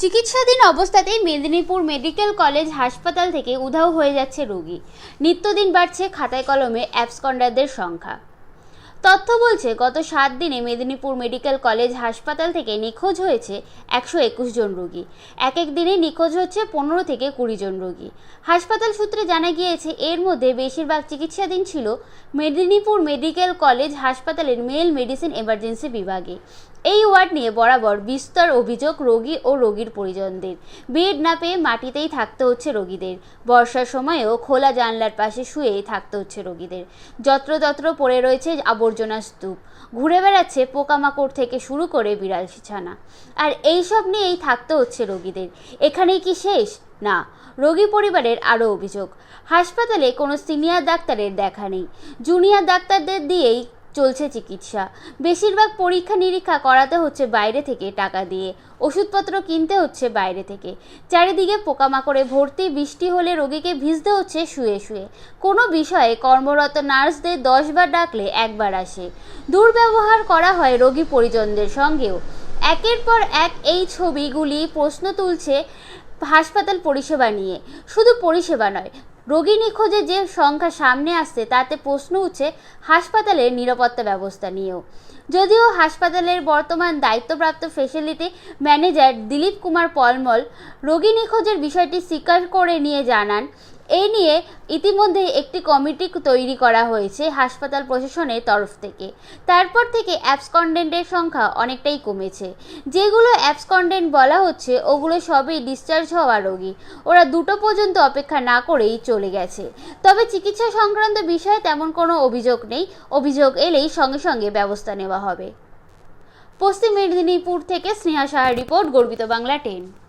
চিকিৎসাধীন অবস্থাতেই Medinipur medical college হাসপাতাল থেকে উধাও হয়ে যাচ্ছে রোগী। নিত্যদিন বাড়ছে খাতায় কলমে অ্যাবসকন্ডারদের সংখ্যা। তথ্য বলছে, গত সাত দিনে মেদিনীপুর মেডিকেল কলেজ হাসপাতাল থেকে নিখোঁজ হয়েছে একশো একুশ জন রোগী। এক এক দিনে নিখোঁজ হচ্ছে পনেরো থেকে কুড়ি জন রোগী। হাসপাতাল সূত্রে জানা গিয়েছে, এর মধ্যে বেশিরভাগ চিকিৎসাধীন ছিল মেদিনীপুর মেডিকেল কলেজ হাসপাতালের মেল মেডিসিন এমার্জেন্সি বিভাগে। এই ওয়ার্ড নিয়ে বরাবর বিস্তর অভিযোগ রোগী ও রোগীর পরিজনদের। বেড না পেয়ে মাটিতেই থাকতে হচ্ছে রোগীদের। বর্ষার সময়েও খোলা জানলার পাশে শুয়েই থাকতে হচ্ছে রোগীদের। যত্রতত্র পড়ে রয়েছে আবর্জনা স্তূপ। ঘুরে বেড়াচ্ছে পোকামাকড় থেকে শুরু করে বিড়াল ছানা আর এইসব নিয়েই থাকতে হচ্ছে রোগীদের। এখানেই কি শেষ? না, রোগী পরিবারের আরও অভিযোগ। হাসপাতালে কোনো সিনিয়র ডাক্তারের দেখা নেই। জুনিয়র ডাক্তারদের দিয়েই চলছে চিকিৎসা। বেশিরভাগ পরীক্ষা নিরীক্ষা করাতে হচ্ছে বাইরে থেকে টাকা দিয়ে। ওষুধপত্র কিনতে হচ্ছে বাইরে থেকে। চারিদিকে পোকামাকড়ে ভর্তি, বৃষ্টি হলে রোগীকে ভিজতে হচ্ছে শুয়ে শুয়ে। কোনো বিষয়ে কর্মরত নার্সদের দশবার ডাকলে একবার আসে। দুর্ব্যবহার করা হয় রোগী পরিজনদের সঙ্গেও। একের পর এক এই ছবিগুলি প্রশ্ন তুলছে হাসপাতাল পরিষেবা নিয়ে। শুধু পরিষেবা নয় রোগী নিখোঁজে যে সংখ্যা সামনে আসছে, তাতে প্রশ্ন উঠছে হাসপাতালের নিরাপত্তা ব্যবস্থা নিয়েও। যদিও হাসপাতালের বর্তমান দায়িত্বপ্রাপ্ত ফেসিলিটি ম্যানেজার দিলীপ কুমার পলমল রোগী নিখোঁজের বিষয়টি স্বীকার করে নিয়ে জানান এই নিয়ে ইতিমধ্যে একটি কমিটি তৈরি করা হয়েছে হাসপাতাল প্রশাসনের তরফ থেকে। তারপর থেকে অ্যাবসকন্ডেন্টের সংখ্যা অনেকটাই কমেছে। যেগুলো অ্যাবসকন্ডেন্ট বলা হচ্ছে, ওগুলো সবই ডিসচার্জ হওয়া রোগী। ওরা দুটো পর্যন্ত অপেক্ষা না করেই চলে গেছে। তবে চিকিৎসা সংক্রান্ত বিষয়ে তেমন কোনো অভিযোগ নেই। অভিযোগ এলেই সঙ্গে সঙ্গে ব্যবস্থা নেওয়া হবে। পশ্চিম মেদিনীপুর থেকে স্নেহা সাহার রিপোর্ট, গর্বিত বাংলা টেন।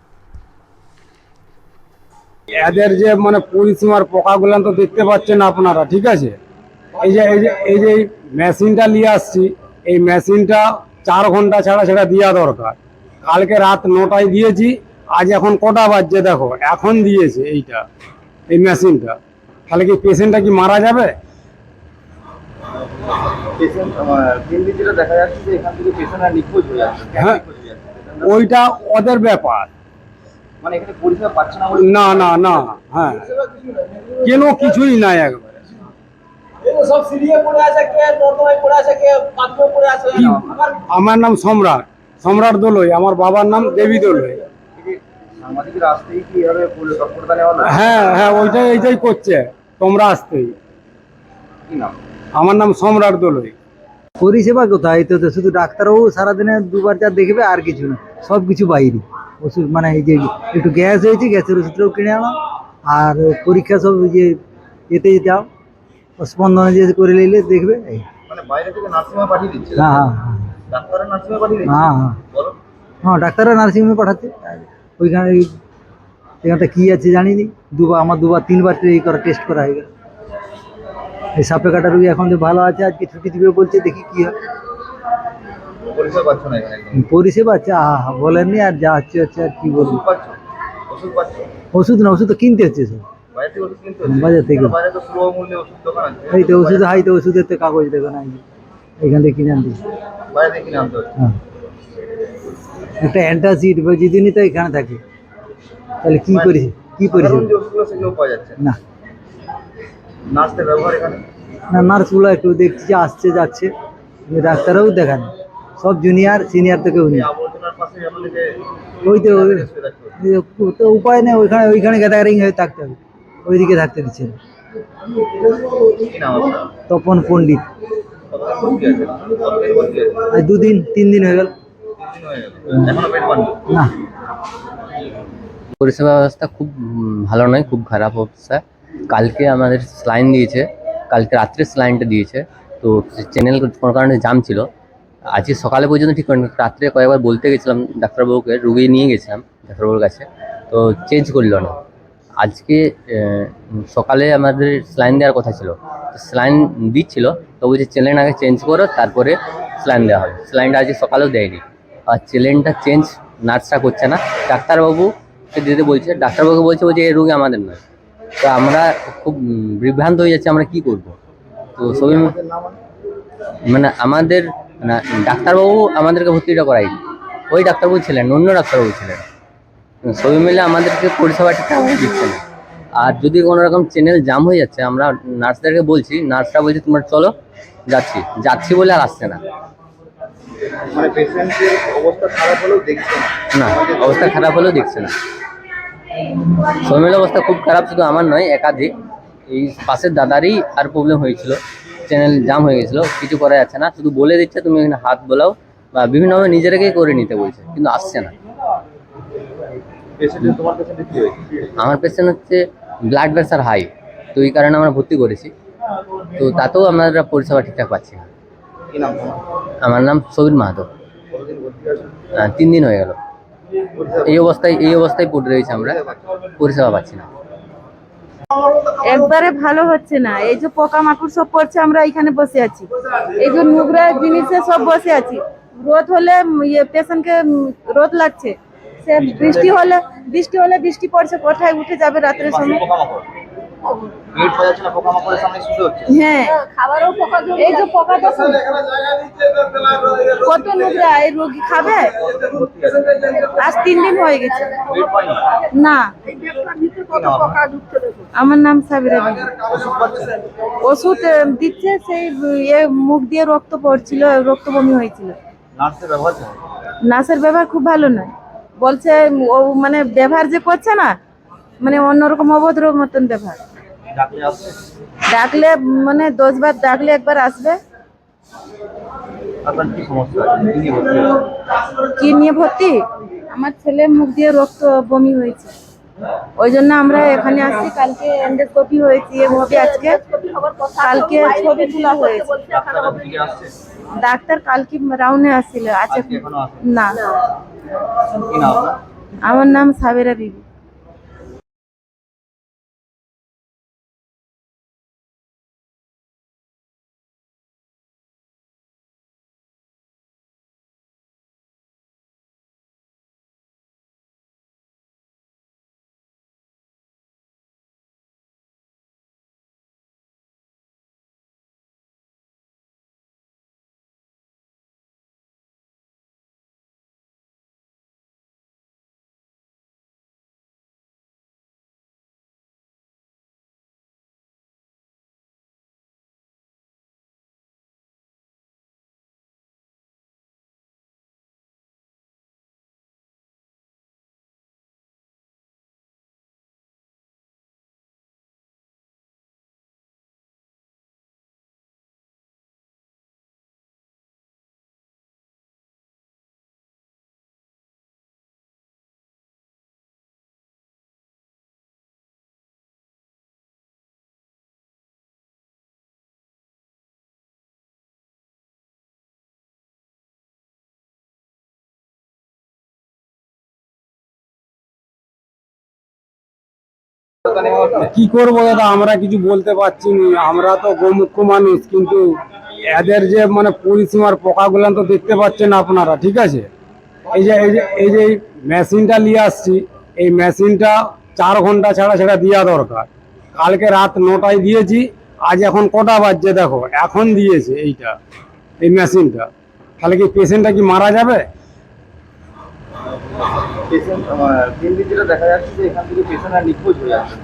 এদের যে মানে পরিসীমার পোকাগুলো তো দেখতে পাচ্ছেন আপনারা ঠিক আছে? এই যে এই যে এই যে মেশিনটা নিয়ে আসছি এই মেশিনটা চার ঘণ্টা ছাড়া ছাড়া দেওয়া দরকার। কালকে রাত নটায় দিয়েছি আজ এখন কটা বাজছে দেখো এখন দিয়েছে এইটা এই মেশিনটা। তাহলে কি পেশেন্টটা কি মারা যাবে? হয়ে ওইটা ওদের ব্যাপার মানে এখানে পরিষেবা পাচ্ছে না না না না হ্যাঁ। কেন কিছুই নাই একবারে? আমার নাম সম্রাট। সম্রাট দোলই আমার বাবার নাম দেবী দোলই। যে হ্যাঁ হ্যাঁ ওইটাই এইটাই করছে। তোমরা আসতেই। আমার নাম সম্রাট দোলই। পরিষেবা কোথায়? তো তো শুধু ডাক্তারবাবু সারাদিনে দুবার চার দেখবে আর কিছু না। সব কিছু বাইরে। ওষুধ মানে এই যে একটু গ্যাস হয়েছে গ্যাসের ওষুধটাও কিনে আনো আর পরীক্ষা সব ওই যে এতে যাও স্পন্দনে যে করে নিলে দেখবে এই মানে বাইরে থেকে নার্সিংহোমে পাঠিয়ে দিচ্ছে হ্যাঁ হ্যাঁ হ্যাঁ ডাক্তাররা নার্সিংহোমে পাঠিয়ে দিচ্ছে হ্যাঁ হ্যাঁ বলো হ্যাঁ ডাক্তাররা নার্সিংহোমে পাঠাচ্ছে আর ওইখানে ওই- এখানটা কী আছে জানি নি দুবার আমার দুবার তিনবার এই করা টেস্ট করা হয়ে গেল এই সাপে কাটা রুগী এখন যে ভালো আছে আজকে ছুটি দিবে বলছে দেখি কী হয় পরিষেবা পাচ্ছ না এখানে? পরিষেবা আহা বলেননি আর যা হচ্ছে হচ্ছে আর কি বলব। ওষুধ পাচ্ছ? ওষুধ না ওষুধ তো কিনতে হচ্ছে সব। বাজার থেকে। এই তো ওষুধ হাই তো ওষুধের তো কাগজ দেবে না। এখান থেকে কিনে আনতে হ্যাঁ। একটা অ্যান্টাসিড বা যেদিনই তো এখানে থাকে। তাহলে কি করি কি করি সাধারণ যে ওষুধগুলো সেগুলো পাওয়া যাচ্ছে? না। নার্সদের ব্যবহার এখানে? না নার্সগুলো একটু দেখছি আসছে যাচ্ছে। কিন্তু ডাক্তারও দেখান। সব জুনিয়র সিনিয়র আবর্জনার পাশে আপনাদেরকে ওই তো তো উপায় নেই, ওইখানে ওইখানে গ্যাদারিং হয়ে থাকতে হবে। ওইদিকে থাকতে দিচ্ছে তপন পণ্ডিত। দুদিন, তিন দিন হয়ে গেল। না। পরিষেবা ব্যবস্থা খুব ভালো নয়, খুব খারাপ অবস্থা। কালকে আমাদের স্লাইন দিয়েছে, কালকে রাত্রে স্লাইনটা দিয়েছে। তো চ্যানেল কোনো কারণে জাম ছিল। আজকে সকালে পর্যন্ত ঠিক করেনি, রাত্রে কয়েকবার বলতে গেছিলাম ডাক্তারবাবুকে, রুগী নিয়ে গেছিলাম ডাক্তারবাবুর কাছে, তো চেঞ্জ করল না। আজকে সকালে আমাদের স্লাইন দেওয়ার কথা ছিল, তো স্লাইন দিচ্ছিল, তো বলছে চ্যানেল আগে চেঞ্জ করো, তারপরে স্লাইন দেওয়া হবে। স্লাইনটা আজকে সকালেও দেয়নি। আর চ্যানেলটা চেঞ্জ নার্সটা করছে না, ডাক্তারবাবু সে দিতে বলছে ডাক্তারবাবু বলছে বলছে, এই রোগী আমাদের নয়। তো আমরা খুব বিভ্রান্ত হয়ে যাচ্ছি, আমরা কি করব? তো সবই মানে আমাদের ডাক্তারবাবু আমাদেরকে ভর্তিটা করায়নি। ওই ডাক্তারবাবু ছিলেন অন্য ডাক্তারবাবু ছিলেন। সবই মিলে আমাদেরকে পরিষেবা ঠিকঠাক দিচ্ছে। না আর যদি কোনো রকম চ্যানেল জাম হয়ে যাচ্ছে আমরা নার্সদেরকে বলছি নার্সরা বলছে তোমরা চলো যাচ্ছি। যাচ্ছি বলে আর আসছে না। মানে অবস্থা খারাপ হলেও দেখছে না। অবস্থা খারাপ হলেও দেখছে না। সৌমিলের অবস্থা খুব খারাপ শুধু আমার নয় একাধিক। এই পাশের দাদারই আর প্রবলেম হয়েছিল। চ্যানেল জাম হয়ে গেছিল কিছু করা যাচ্ছে না শুধু বলে দিচ্ছে তুমি এখানে হাত বোলাও বা বিভিন্নভাবে নিজেরাকেই করে নিতে বলছে কিন্তু আসছে না। আমার পেশেন্ট হচ্ছে ব্লাড প্রেশার হাই তো এই কারণে আমরা ভর্তি করেছি তো তাতেও আমরা পরিষেবা ঠিকঠাক পাচ্ছি না। আমার নাম সবির মাহাতো। তিন দিন হয়ে গেল। এই অবস্থায় এই অবস্থায় পড়ে রয়েছে আমরা পরিষেবা পাচ্ছি না। একবারে ভালো হচ্ছে না। এই যে পোকা মাকড় সব পড়ছে আমরা এখানে বসে আছি। এই যে নোংরা জিনিসে সব বসে আছি। রোদ হলে ইয়ে পেশেন্টকে রোদ লাগছে। সে বৃষ্টি হলে বৃষ্টি হলে বৃষ্টি পড়ছে কোথায় উঠে যাবে রাত্রের সময়? হ্যাঁ এই যে পোকা দেখুন কত নোংরা এই রোগী খাবে? আজ তিন দিন হয়ে গেছে। না? আমার নাম সাবিরা বিবি ওষুধ দিচ্ছে সেই ইয়ে মুখ দিয়ে রক্ত পড়ছিল রক্ত বমি হয়েছিল। নার্সের ব্যবহার নার্সের ব্যবহার খুব ভালো নয়। বলছে ও মানে ব্যবহার যে করছে না মানে অন্যরকম অভদ্র মতন ব্যবহার। ডাকলে মানে দশবার ডাকলে একবার আসবে। কি নিয়ে ভর্তি আমার ছেলে মুখ দিয়ে রক্ত বমি হয়েছে। ওই জন্য আমরা এখানে আসছি কালকে এন্ডোস্কোপি হয়েছে হবে আজকে। কালকে ছবি তোলা হয়েছে। ডাক্তার কালকে রাউন্ডে আসছিল আছে আজকে না। নাম আপনার? আমার নাম সাবেরা বিবি। কি করব দাদা? আমরা কিছু বলতে পারছি না। আমরা তো গোমুখ্য মানুষ, কিন্তু এদের যে মানে পরিসীমার পোকাগুলো তো দেখতে পাচ্ছেন আপনারা, ঠিক আছে? এই যে এই যে এই যে মেশিনটা নিয়ে আসছি, এই মেশিনটা চার ঘণ্টা ছাড়া ছাড়া দেওয়া দরকার। কালকে রাত নটায় দিয়েছি, আজ এখন কটা বাজছে দেখো? এখন দিয়েছে এইটা, এই মেশিনটা। তাহলে কি পেশেন্টটা কি মারা যাবে পেশেন্ট দিন দিন যেটা দেখা যাচ্ছে যে এখান থেকে পেশেন্ট নিখোঁজ হয়ে যাচ্ছে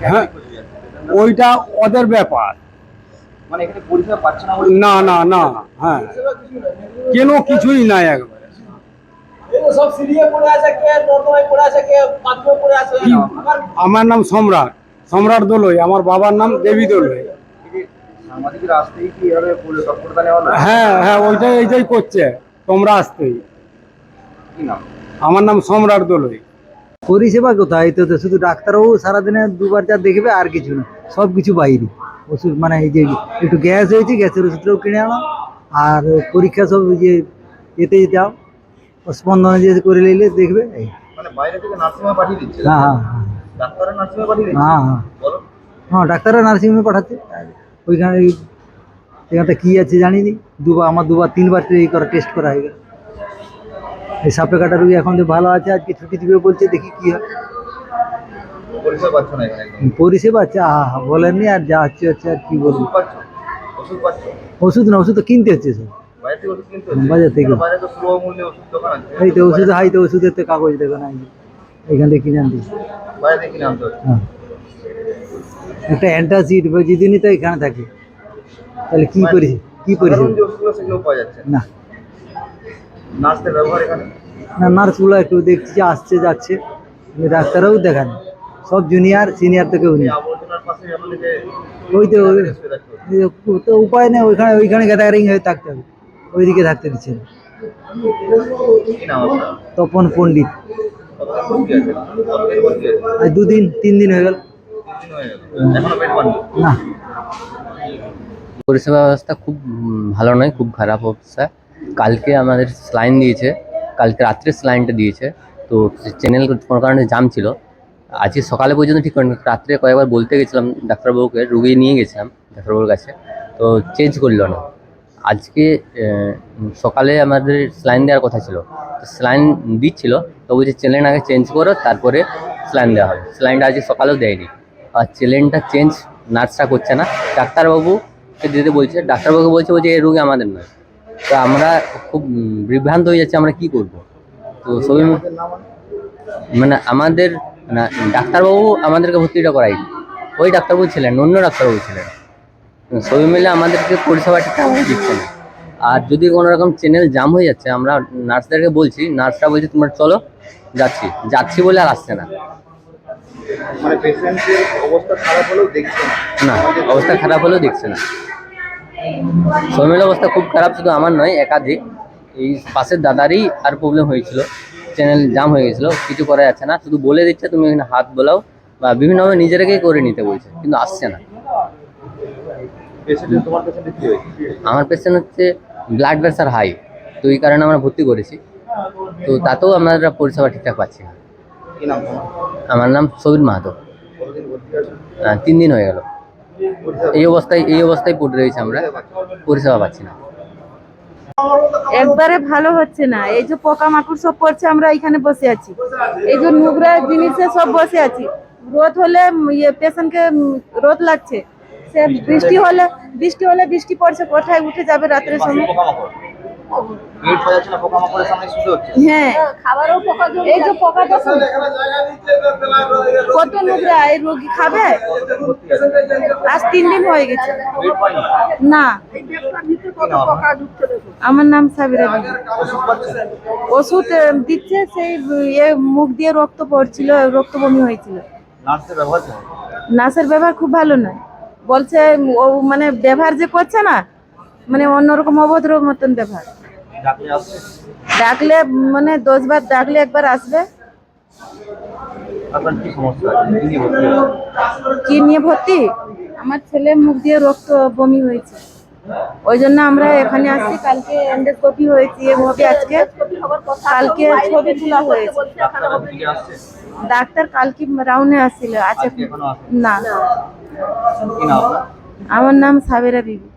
ওইটা ওদের ব্যাপার। মানে এখানে পরিষেবা পাচ্ছে না না না না হ্যাঁ। কেন কিছুই নাই একবারে এই তো সব সিরিয়ে পড়ে আছে কে নর্দমায় পড়ে আছে কে বাথরুমে পড়ে আছে? কি? আমার আমার নাম সম্রাট। সম্রাট দোলই আমার বাবার নাম দেবী দোলই। না হ্যাঁ হ্যাঁ ওইটাই এইটাই করছে। তোমরা আসতেই। কি নাম? আমার নাম সম্রাট দোলই। পরিষেবা কোথায়? তো তো শুধু ডাক্তারবাবু সারাদিনে দুবার যা দেখবে আর কিছু না। সব কিছু বাইরে। ওষুধ মানে এই যে একটু গ্যাস হয়েছে গ্যাসের ওষুধটাও কিনে আনো। আর পরীক্ষা সব যে এতে যাও। স্পন্দনে যে করে নিলে দেখবে। এই। মানে বাইরে থেকে নার্সিংহোমে পাঠিয়ে দিচ্ছে? হ্যাঁ হ্যাঁ হ্যাঁ ডাক্তাররা নার্সিংহোমে পাঠিয়ে দিচ্ছে? হ্যাঁ হ্যাঁ। হ্যাঁ ডাক্তাররা নার্সিংহোমে পাঠাচ্ছে। ওইখানে ওই- এখানটা কী আছে জানি নি দুবার আমার দুবার তিনবার করা টেস্ট করা হয়ে গেল। এই সাপে কাটা রুগী এখন তো ভালো আছে আজকে ছুটি দিবে বলছে দেখি কি হয়। পরিষেবা আছে আহা বলেননি আর যা হচ্ছে হচ্ছে আর কি বলব। ওষুধ না ওষুধ তো কিনতে হচ্ছে সব। বাজার থেকে। এই তো ওষুধ হাই তো ওষুধের তো কাগজ দেখো না। এখান থেকে কিনে আনতে। হ্যাঁ। একটা অ্যান্টাসিড বা যেদিনই তো এখানে থাকে। তাহলে কি করি কি করি? সাধারণ যে ওষুধগুলো সেগুলো পাওয়া যাচ্ছে না। নার্সদের ব্যবহার এখানে? না নার্সগুলো একটু দেখছি আসছে যাচ্ছে। ডাক্তারও দেখান। সব জুনিয়র সিনিয়র থেকে উনি এই আবর্জনার পাশে আপনাদেরকে ওই তো তো উপায় নেই ওইখানে ওইখানে গ্যাদারিং হয়ে থাকতে হবে। ওইদিকে থাকতে দিচ্ছে না। তপন পণ্ডিত। দুদিন তিন দিন হয়ে গেল। হয়ে না। পরিষেবা ব্যবস্থা খুব ভালো নয় খুব খারাপ অবস্থা। কালকে আমাদের স্লাইন দিয়েছে, কালকে রাত্রে স্লাইনটা দিয়েছে। তো চ্যানেল কোনো কারণে জাম ছিল। আজকে সকালে পর্যন্ত ঠিক করেনি রাত্রে কয়েকবার বলতে গেছিলাম ডাক্তারবাবুকে, রুগী নিয়ে গেছিলাম ডাক্তারবাবুর কাছে। তো চেঞ্জ করল না। আজকে সকালে আমাদের স্লাইন দেওয়ার কথা ছিল। তো স্লাইন দিচ্ছিল, তো বলছে চ্যানেল আগে চেঞ্জ করো, তারপরে স্লাইন দেওয়া হবে। স্লাইনটা আজকে সকালেও দেয়নি। আর চ্যানেলটা চেঞ্জ নার্সটা করছে না। ডাক্তারবাবুকে দিতে বলছে ডাক্তারবাবু বলছে বলছে এই রুগী আমাদের নয়। তো আমরা খুব বিভ্রান্ত হয়ে যাচ্ছি আমরা কি করব? তো সবই মানে আমাদের না ডাক্তারবাবু আমাদেরকে ভর্তিটা করাই ওই ডাক্তারবাবু ছিলেন অন্য ডাক্তারবাবু ছিলেন। সবই মিলে আমাদেরকে পরিষেবা ঠিকঠাক দিচ্ছে না। আর যদি কোনো রকম চ্যানেল জাম হয়ে যাচ্ছে আমরা নার্সদেরকে বলছি নার্সরা বলছে তোমরা চলো যাচ্ছি। যাচ্ছি বলে আর আসছে না। মানে না অবস্থা খারাপ হলেও দেখছে না। সৌমিল অবস্থা খুব খারাপ শুধু আমার নয় একাধিক। এই পাশের দাদারই আর প্রবলেম হয়েছিল। চ্যানেল জাম হয়ে গেছিল কিছু করা যাচ্ছে না। শুধু বলে দিচ্ছে তুমি এখানে হাত বোলাও। বা বিভিন্নভাবে নিজেরাকেই করে নিতে বলছে কিন্তু আসছে না। আমার পেশেন্ট হচ্ছে ব্লাড প্রেশার হাই তো এই কারণে আমরা ভর্তি করেছি। তো তাতেও আমরা পরিষেবা ঠিকঠাক পাচ্ছি না। আমার নাম সবির মাহাতো। তিন দিন হয়ে গেল। এই অবস্থায় এই অবস্থায় পড়ে রয়েছে আমরা। পরিষেবা পাচ্ছি না। একবারে ভালো হচ্ছে না। এই যে পোকামাকড় সব পড়ছে, আমরা এখানে বসে আছি। এই যে নোংরা জিনিসে সব বসে আছি। রোদ হলে ইয়ে পেশেন্টকে রোদ লাগছে। সে বৃষ্টি হলে বৃষ্টি হলে বৃষ্টি পড়ছে, কোথায় উঠে যাবে রাত্রের সময়? হ্যাঁ এই যে পোকা দেখুন কত নোংরা এই রোগী খাবে? আজ তিন দিন হয়ে গেছে। না? আমার নাম সাবিরা ওষুধ দিচ্ছে সেই ইয়ে মুখ দিয়ে রক্ত পড়ছিল রক্ত বমি হয়েছিল নার্সের ব্যবহার খুব ভালো নয়। বলছে ও মানে ব্যবহার যে করছে না মানে অন্যরকম অভদ্র মতন ব্যবহার। ডাকলে মানে দশবার ডাকলে একবার আসবে। কি নিয়ে ভর্তি আমার ছেলে মুখ দিয়ে রক্ত বমি হয়েছে। ওই জন্য আমরা এখানে আসছি কালকে এন্ডোস্কোপি হয়েছে এ হবে আজকে। কালকে ছবি তোলা হয়েছে। ডাক্তার কালকে রাউনে আসছিল আসে না। আমার নাম সাবেরা বিবি।